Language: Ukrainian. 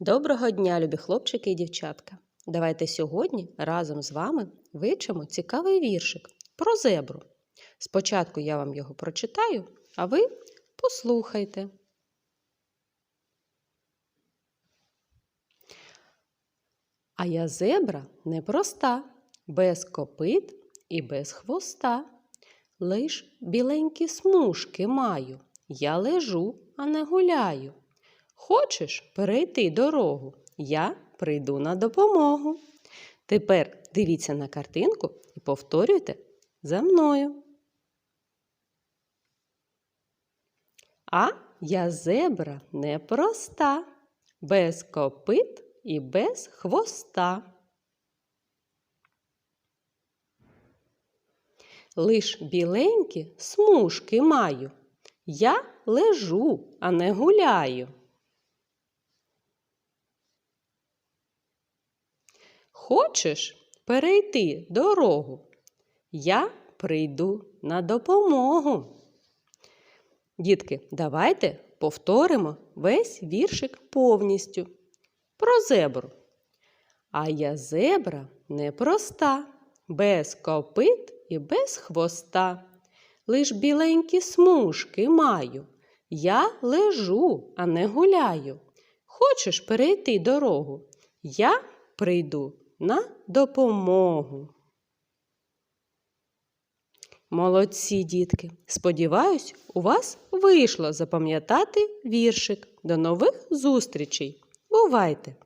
Доброго дня, любі хлопчики і дівчатка! Давайте сьогодні разом з вами вивчимо цікавий віршик про зебру. Спочатку я вам його прочитаю, а ви послухайте. А я зебра непроста, без копит і без хвоста. Лиш біленькі смужки маю. Я лежу, а не гуляю. Хочеш перейти дорогу? Я прийду на допомогу. Тепер дивіться на картинку і повторюйте за мною. А я зебра непроста, без копит і без хвоста. Лиш біленькі смужки маю. Я лежу, а не гуляю. Хочеш перейти дорогу? Я прийду на допомогу. Дітки, давайте повторимо весь віршик повністю. Про зебру. А я зебра непроста, без копит і без хвоста. Лиш біленькі смужки маю. Я лежу, а не гуляю. Хочеш перейти дорогу? Я прийду на допомогу. Молодці, дітки! Сподіваюсь, у вас вийшло запам'ятати віршик. До нових зустрічей! Бувайте!